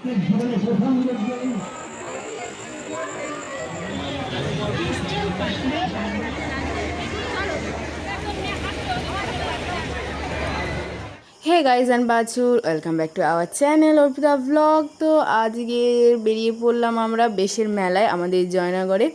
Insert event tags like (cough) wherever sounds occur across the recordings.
Hey guys and বাছুর welcome back to our channel Arpita blog তো আজকে বেরিয়ে পড়লাম আমরা বেশের মেলায়, আমাদের জয়নগরে।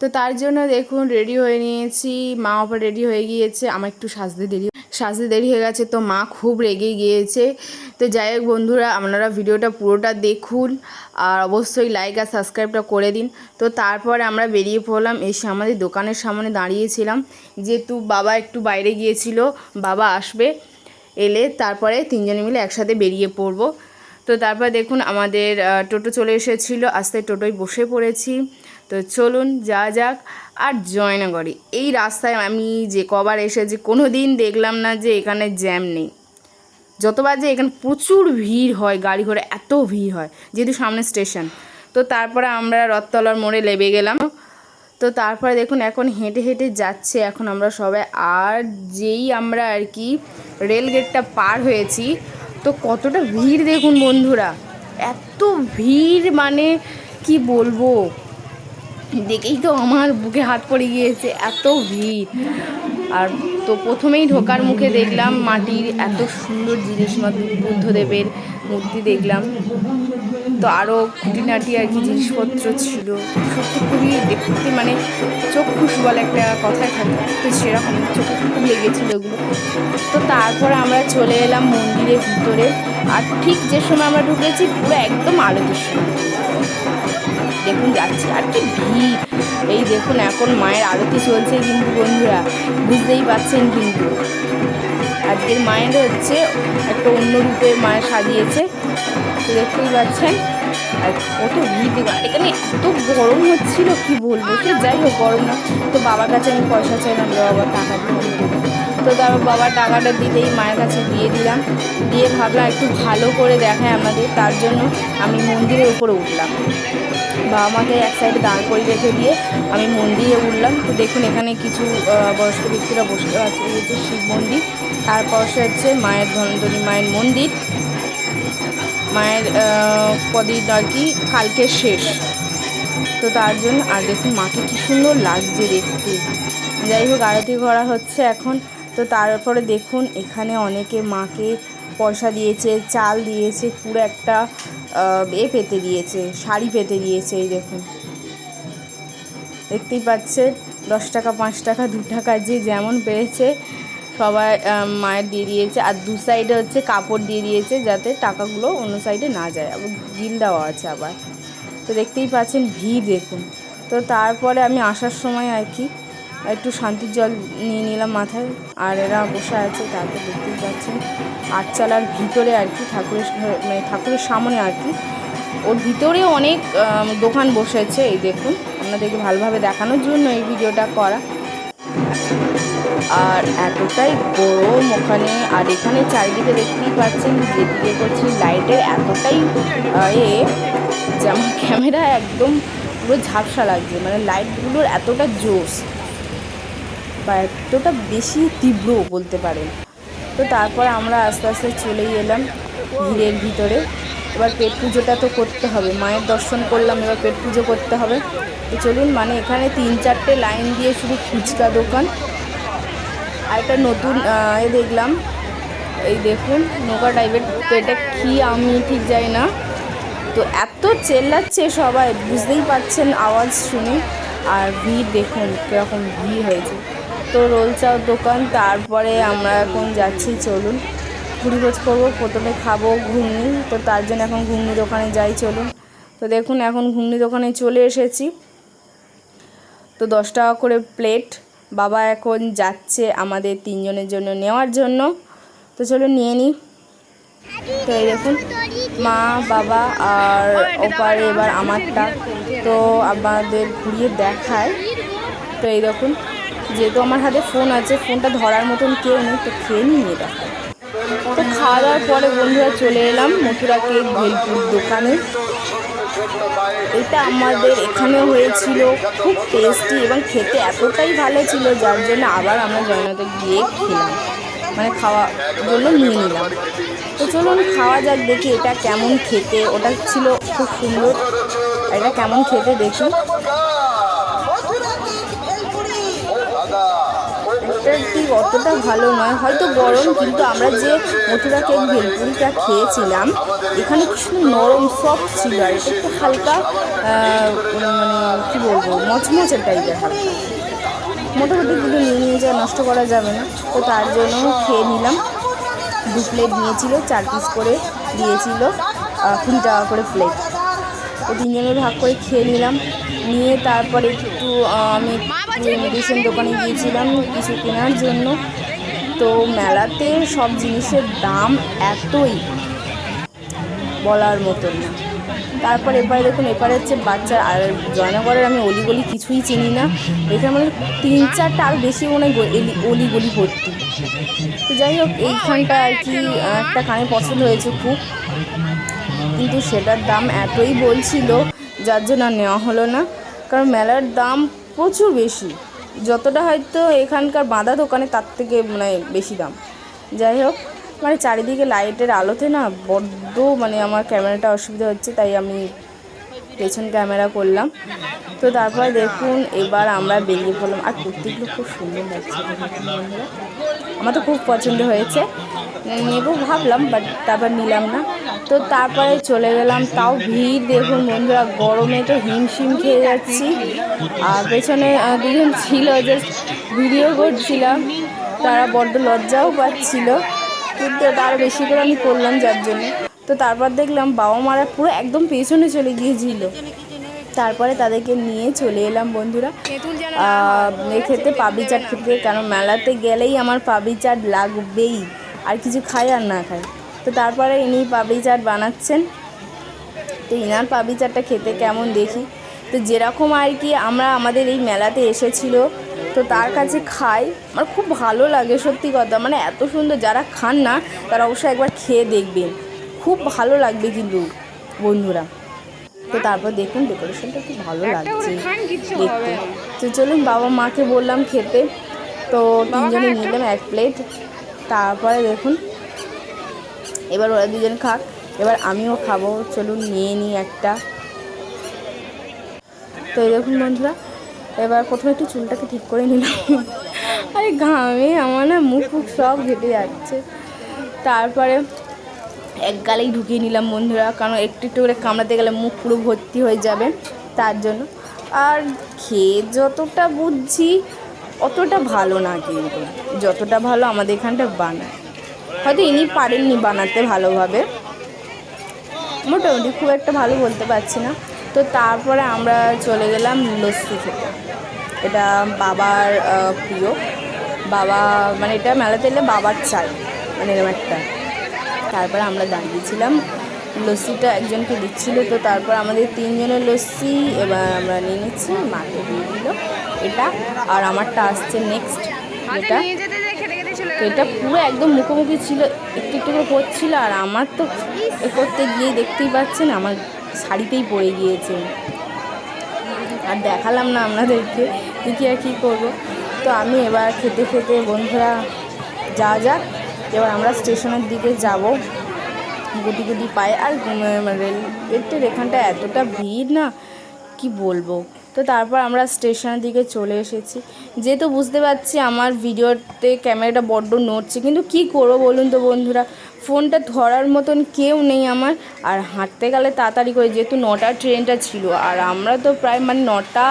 তো তার জন্য দেখুন রেডি হয়ে নিয়েছি। মা বাবা রেডি হয়ে গিয়েছে। আমার একটু সাজতে দেরি সাজতে দেরি হয়ে গেছে, তো মা খুব রেগে গিয়েছে। তো যাই হোক বন্ধুরা, আপনারা ভিডিওটা পুরোটা দেখুন আর অবশ্যই লাইক আর সাবস্ক্রাইবটা করে দিন। তো তারপরে আমরা বেরিয়ে পড়লাম, এসে আমাদের দোকানের সামনে দাঁড়িয়েছিলাম। যেহেতু বাবা একটু বাইরে গিয়েছিল, বাবা আসবে এলে তারপরে তিনজনে মিলে একসাথে বেরিয়ে পড়ব। তো তারপর দেখুন আমাদের টোটো চলে এসেছিল, আস্তে টোটোয় বসে পড়েছি। তো চলুন যা যাক আর জয়নগরে এই রাস্তায় আমি যে কবার এসেছি কোনো দিন দেখলাম না যে এখানে জ্যাম নেই। যতবার যে এখানে প্রচুর ভিড় হয়, গাড়ি ঘোড়া এত ভিড় হয়, যেহেতু সামনে স্টেশন তো তারপরে আমরা রথতলার মোড়ে লেবে গেলাম। তো তারপরে দেখুন, এখন হেঁটে হেঁটে যাচ্ছে। এখন আমরা সবাই, আর যেই আমরা আর কি রেল গেটটা পার হয়েছি, তো কতটা ভিড় দেখুন বন্ধুরা। এত ভিড় মানে কি বলব? দেখেই তো আমার বুকে হাত পড়ে গিয়েছে, এত ভিড়। আর তো প্রথমেই ঢোকার মুখে দেখলাম মাটির এত সুন্দর জিনিস বুদ্ধদেবের মূর্তি দেখলাম। তো আরও খুঁটিনাটি আর কি জিনিসপত্র ছিল। সত্যি খুবই দেখতে মানে চক্ষুষ বলে একটা কথাই থাকে। তো সেরকম চোখে খুব লেগেছিল ওগুলো তো তারপরে আমরা চলে এলাম মন্দিরের ভিতরে। আর ঠিক যে সময় আমরা ঢুকেছি, পুরো একদম আলোকের সময় দেখুন, যাচ্ছি। আর কি ভিড়। এই দেখুন, এখন মায়ের আরতি চলছে কিন্তু বন্ধুরা, বুঝতেই পারছেন কিন্তু। আজকের মায়ের হচ্ছে একটা অন্য রূপে মায়ের সাজিয়েছে, তো দেখতেই পাচ্ছেন। আর কত ভিড় এখানে এত গরম হচ্ছিল, কি বলব? যাই হোক, গরম না। তো বাবার কাছে আমি পয়সা চাইলাম বাবা টাকা দিয়ে। তো তারপর বাবা টাকাটা দিতেই মায়ের কাছে দিয়ে দিলাম। দিয়ে ভাবলাম একটু ভালো করে দেখায় আমাদের তার জন্য আমি মন্দিরের উপরে উঠলাম। বাবা মাকে এক সাইডে দাঁড় করে রেখে দিয়ে আমি মন্দিরে উঠলাম। তো দেখুন এখানে কিছু বয়স্ক ব্যক্তিরা বসে আছে হচ্ছে শিব মন্দির। তার পাশে হচ্ছে মায়ের ধনন্তরী মায়ের মন্দির। মায়ের আহ, আর কি কালকে শেষ। তো তার জন্য আর দেখুন মাকে কী সুন্দর লাগছে দেখতে। যাই হোক আরতি করা হচ্ছে এখন। তো তারপরে দেখুন, এখানে অনেকে মাকে পয়সা দিয়েছে, চাল দিয়েছে, পুরো একটা এ পেতে দিয়েছে, শাড়ি পেতে দিয়েছে, এই দেখুন। দেখতেই পাচ্ছে দশ টাকা, পাঁচ টাকা, দু টাকা যে যেমন পেয়েছে, সবাই মায়ের দিয়ে দিয়েছে। আর দু সাইডে হচ্ছে কাপড় দিয়ে দিয়েছে, যাতে টাকাগুলো অন্য সাইডে না যায়, আবার গিল দেওয়া আছে আবার। তো দেখতেই পাচ্ছেন, ভিড় দেখুন। তো তারপরে আমি আসার সময় আর কি একটু শান্তির জল নিয়ে নিলাম মাথায়। আর এরা বসে আছে, তাকে দেখতেই পাচ্ছেন। আটচালার ভিতরে আর কি, ঠাকুরের মানে ঠাকুরের সামনে আর কি। ওর ভিতরেও অনেক দোকান বসেছে, এই দেখুন। আপনাদেরকে ভালোভাবে দেখানোর জন্য এই ভিডিওটা করা। আর এতটাই গরম ওখানে। আর এখানে চারিদিকে দেখতেই পাচ্ছেন, যেদিকে করছি লাইটের এতটাই এ, যে আমার (laughs) ক্যামেরা একদম পুরো ঝাপসা লাগছে। মানে লাইটগুলোর এতটা জোস বা এতটা বেশি তীব্র বলতে পারেন। তো তারপর আমরা আস্তে আস্তে চলেই এলাম ভিড়ের ভিতরে। এবার পেট পুজোটা তো করতে হবে। মায়ের দর্শন করলাম, এবার পেট পুজো করতে হবে। তো চলুন মানে এখানে তিন চারটে লাইন দিয়ে শুধু ফুচকা দোকান। আর একটা নতুন এ দেখলাম। এই দেখুন, নৌকা টাইপের তো এটা কী আমি ঠিক জানি না। তো এত চেল্লাচ্ছে সবাই, বুঝতেই পারছেন, আওয়াজ শুনে। আর ভিড় দেখুন, কীরকম ভিড় হয়েছে। তো রোল চাও দোকান, তারপরে আমরা এখন যাচ্ছি, চলুন। ঘুরি খোঁজ করব, প্রথমে খাব ঘুগনি, তো তার জন্য এখন ঘুগনি দোকানে যাই, চলুন। তো দেখুন, এখন ঘুগনি দোকানে চলে এসেছি। তো দশ টাকা করে প্লেট। বাবা এখন যাচ্ছে আমাদের তিনজনের জন্য নেওয়ার জন্য। তো চলো নিয়ে নিই তো এই দেখুন, মা, বাবা আর ওপারে এবার আমারটা। তো আমাদের ঘুরিয়ে দেখায়। তো এই দেখুন যেহেতু আমার হাতে ফোন আছে, ফোনটা ধরার মতন কেউ নেই, তো খেয়ে নিয়ে এটা। তো খাওয়া দাওয়ার পরে বন্ধুরা চলে এলাম মথুরা কেক ভেলপুর দোকানে। এটা আমাদের এখানে হয়েছিল, খুব টেস্টি এবং খেতে এতটাই ভালো ছিল, যার জন্য আবার আমরা জয়নাতে গিয়ে খেলাম। মানে খাওয়া জন্য নিয়ে নিলাম। তো চলুন খাওয়া যাক, দেখি এটা কেমন খেতে। ওটা ছিল খুব সুন্দর। এটা কেমন খেতে দেখি অতটা ভালো নয়। হয়তো গরম, কিন্তু আমরা যে মথুরা কেক, ভেলপুরিটা খেয়েছিলাম, এখানে কি সুন্দর নরম সফট ছিল আর এটা একটু হালকা মানে কী বলব, মচমচে টাইপের হালকা। মোটামুটি দুটো নিয়ে নিয়ে যা, নষ্ট করা যাবে না। তো তার জন্য খেয়ে নিলাম। দু প্লেট নিয়েছিল, চার পিস করে দিয়েছিল কুড়ি টাকা করে প্লেট তো তিনজনের ভাগ করে খেয়ে নিলাম। নিয়ে তারপরে একটু আমি মেডিসিন দোকানে গিয়েছিলাম কিছু কেনার জন্য। তো মেলাতে সব জিনিসের দাম এতই বলার মতন না। তারপর এপারে দেখুন এপারে হচ্ছে বাচ্চার, আর জয়নগরের আমি অলিগলি কিছুই চিনি না। এখানে মানে তিন চারটা আরও বেশি মনে হয় অলিগলি ভর্তি। তো যাই হোক, এইখানটা আর কি একটা কানে পছন্দ হয়েছে খুব। কিন্তু সেটার দাম এতই বলছিল যার জন্য নেওয়া হলো না। কারণ মেলার দাম প্রচুর বেশি। যতটা হয়তো এখানকার বাঁধা দোকানে তার থেকে মানে বেশি দাম। যাই হোক মানে চারিদিকে লাইটের আলোতে না বড্ড মানে আমার ক্যামেরাটা অসুবিধা হচ্ছে, তাই আমি পেছন ক্যামেরা করলাম। তো তারপর দেখুন, এবার আমরা বেরিয়ে পড়লাম। আর কুর্তিগুলো খুব সুন্দর লাগছে আমার তো খুব পছন্দ হয়েছে। নেব ভাবলাম বাট তারপর নিলাম না। তো তারপরে চলে গেলাম। তাও ভিড় দেখুন বন্ধুরা গরমে তো হিমশিম খেয়ে যাচ্ছি। আর পেছনে দুজন ছিল জাস্ট ভিডিও করছিলাম। তারা বড্ড লজ্জাও পাচ্ছিল কিন্তু তার বেশি করে আমি করলাম যার জন্য। তো তারপর দেখলাম বাবা মারা পুরো একদম পেছনে চলে গিয়েছিল। তারপরে তাদেরকে নিয়ে চলে এলাম বন্ধুরা। আহ, এ খেতে পাবলি চাট খেতে কারণ মেলাতে গেলেই আমার পাবলি চাট লাগবেই। আর কিছু খাই আর না খাই। তো তারপরে ইনি পাবলি চাট বানাচ্ছেন। তো ইনার পাবলি চাটটা খেতে কেমন দেখি? তো যেরকম আর কি আমরা আমাদের এই মেলাতে এসেছিল তো তার কাছে খাই। আমার খুব ভালো লাগে সত্যি কথা। মানে এত সুন্দর যারা খান না তারা অবশ্যই একবার খেয়ে দেখবেন। খুব ভালো লাগবে কিন্তু বন্ধুরা। তো তারপর দেখুন ডেকোরেশনটা খুব ভালো লাগছে দেখতে। তো চলুন বাবা মাকে বললাম খেতে। তো তিনজনে নিলাম এক প্লেট তারপরে দেখুন এবার ওরা দুজন খাক। এবার আমিও খাব। চলুন নিয়ে নিই একটা। তো দেখুন বন্ধুরা, এবার প্রথমে একটু চুলটাকে ঠিক করে নিলাম। আরে ঘামে, আমার না মুখ ফুক সব ঘেটে যাচ্ছে। তারপরে এক গালেই ঢুকিয়ে নিলাম বন্ধুরা, কারণ একটু একটু করে কামড়াতে গেলে মুখ পুরো ভর্তি হয়ে যাবে তার জন্য। আর খেয়ে যতটা বুঝছি, অতটা ভালো না কিন্তু। যতটা ভালো আমাদের এখানটা বানায়। হয়তো ইনি পারেননি বানাতে ভালোভাবে। মোটামুটি খুব একটা ভালো বলতে পারছি না। তো তারপরে আমরা চলে গেলাম লস্যি খেতে। এটা বাবার প্রিয়। বাবা মানে এটা মেলাতে এলে বাবার চাই মানে এরকম একটা। তারপরে আমরা দাঁড়িয়েছিলাম। লস্যিটা একজনকে দিচ্ছিল, তো তারপর আমাদের তিনজনের লস্যি এবার আমরা নিয়ে নিচ্ছি, মাকে দিয়ে দিল। এটা, আর আমারটা আসছে নেক্সট এটা। তো এটা পুরো একদম মুখোমুখি ছিল একটু একটু করে পড়ছিল আর আমার তো এ করতে গিয়ে দেখতেই পাচ্ছেন আমার শাড়িতেই পড়ে গিয়েছে। আর দেখালাম না আপনাদেরকে দেখি আর কী করব। তো আমি এবার খেতে খেতে বন্ধুরা যা যাক এবার আমরা স্টেশনের দিকে যাব। গুটি গুটি পায়ে আর উম, রেল গেটের এখানটা এতটা ভিড় না কি বলব? তো তারপর আমরা স্টেশনের দিকে চলে এসেছি। যেহেতু বুঝতে পারছি আমার ভিডিওতে ক্যামেরাটা বড্ড নড়ছে, কিন্তু কি করব বলুন তো বন্ধুরা? ফোনটা ধরার মতন কেউ নেই আমার, আর হাঁটতে গেলে তাড়াতাড়ি করে, যেহেতু নটার ট্রেনটা ছিল, আর আমরা তো প্রায় মানে নটা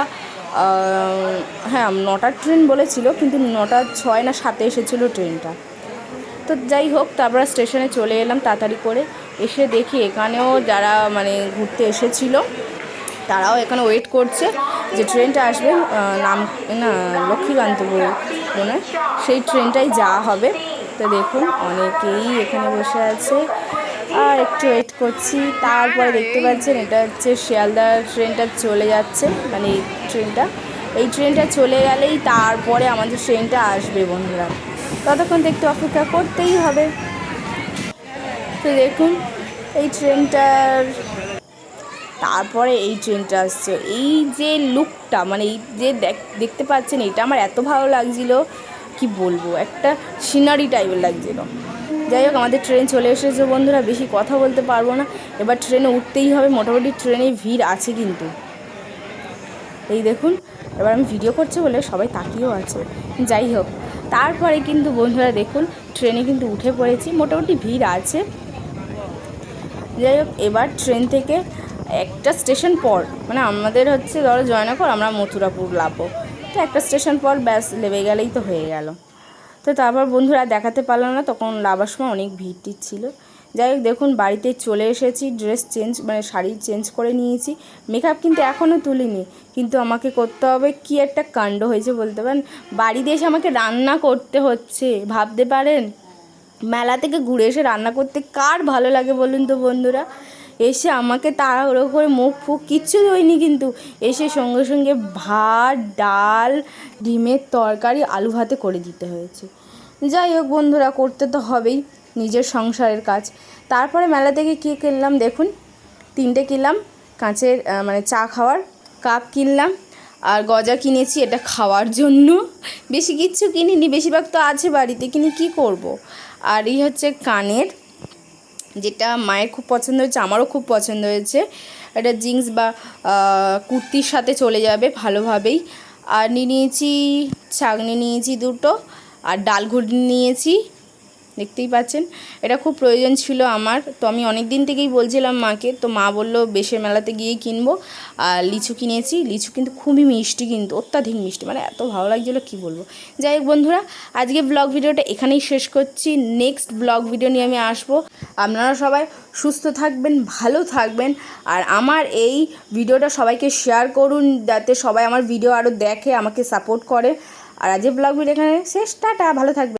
হ্যাঁ নটার ট্রেন বলেছিল, কিন্তু নটা ছয় না সাতে এসেছিল ট্রেনটা। তো যাই হোক, তারপর স্টেশনে চলে এলাম তাড়াতাড়ি করে, এসে দেখি এখানেও যারা মানে ঘুরতে এসেছিল তারাও এখানে ওয়েট করছে যে ট্রেনটা আসবে নাম না লক্ষ্মীকান্তপুর। মনে সেই ট্রেনটাই যাওয়া হবে। তো দেখুন অনেকেই এখানে বসে আছে। আর একটু ওয়েট করছি। তারপরে দেখতে পাচ্ছেন এটা হচ্ছে শিয়ালদার ট্রেনটা চলে যাচ্ছে। মানে এই ট্রেনটা এই ট্রেনটা চলে গেলেই তারপরে আমাদের ট্রেনটা আসবে বন্ধুরা। ততক্ষণ তো একটু অপেক্ষা করতেই হবে। তো দেখুন এই ট্রেনটার তারপরে এই ট্রেনটা আসছে। এই যে লুকটা মানে এই যে দেখ- দেখতে পাচ্ছেন, এটা আমার এত ভালো লাগছিল, কি বলব, একটা সিনারি টাইপের লাগছিল। যাই হোক, আমাদের ট্রেন চলে এসেছে বন্ধুরা, বেশি কথা বলতে পারব না। এবার ট্রেনে উঠতেই হবে, মোটামুটি ট্রেনে ভিড় আছে কিন্তু। এই দেখুন, এবার আমি ভিডিও করছি বলে সবাই তাকিয়েও আছে। যাই হোক, তারপরে কিন্তু বন্ধুরা দেখুন ট্রেনে কিন্তু উঠে পড়েছি, মোটামুটি ভিড় আছে। যাই হোক, এবার ট্রেন থেকে একটা স্টেশন পর মানে আমাদের হচ্ছে ধরো জয়নগর, আমরা মথুরাপুর লাভো তো একটা স্টেশন পর ব্যাস লেবে গেলেই তো হয়ে গেল। তো তারপর বন্ধুরা দেখাতে পারলাম না, তখন লাভার সময় অনেক ভিড় ছিল। যাই হোক, দেখুন, বাড়িতে চলে এসেছি, ড্রেস চেঞ্জ মানে শাড়ি চেঞ্জ করে নিয়েছি। মেকআপ কিন্তু এখনও তুলিনি, কিন্তু আমাকে করতে হবে কি একটা কাণ্ড হয়েছে বলতে পারেন। বাড়িতে এসে আমাকে রান্না করতে হচ্ছে, ভাবতে পারেন? মেলা থেকে ঘুরে এসে রান্না করতে কার ভালো লাগে বলুন তো বন্ধুরা? এসে আমাকে তাড়াহুড়ো করে মুখ ফুক কিচ্ছু হয়নি কিন্তু। এসে সঙ্গে সঙ্গে ভাত, ডাল, ডিমের তরকারি, আলু ভাতে করে দিতে হয়েছে। যাই হোক বন্ধুরা, করতে তো হবেই নিজের সংসারের কাজ। তারপরে মেলা থেকে কী কিনলাম দেখুন? তিনটে কিনলাম, কাঁচের মানে চা খাওয়ার কাপ কিনলাম, আর গজা কিনেছি এটা খাওয়ার জন্য। বেশি কিচ্ছু কিনিনি, বেশিরভাগ তো আছে বাড়িতে, কিনি কি করব। আর এই হচ্ছে কানের যেটা মায়ের খুব পছন্দ হয়েছে, আমারও খুব পছন্দ হয়েছে। এটা জিন্স বা কুর্তির সাথে চলে যাবে ভালোভাবেই। আর নিয়ে নিয়েছি, ছাগনি নিয়েছি দুটো, আর ডাল ঘুগনি নিয়েছি। দেখতেই পাচ্ছেন। এটা খুব প্রয়োজন ছিল আমার। তো আমি অনেক দিন থেকেই বলছিলাম মাকে, তো মা বলল বেশের মেলাতে গিয়েই কিনবো। আর লিচু কিনেছি। লিচু কিন্তু খুবই মিষ্টি কিন্তু, অত্যাধিক মিষ্টি। মানে এত ভালো লাগছিল, কী বলব? যাই হোক বন্ধুরা, আজকে ব্লগ ভিডিওটা এখানেই শেষ করছি। নেক্সট ব্লগ ভিডিও নিয়ে আমি আসব। আপনারা সবাই সুস্থ থাকবেন, ভালো থাকবেন। আর আমার এই ভিডিওটা সবাইকে শেয়ার করুন, যাতে সবাই আমার ভিডিও আরও দেখে, আমাকে সাপোর্ট করে। আর আজকে ব্লগ ভিডিও এখানে শেষ। টাটা, ভালো থাকবে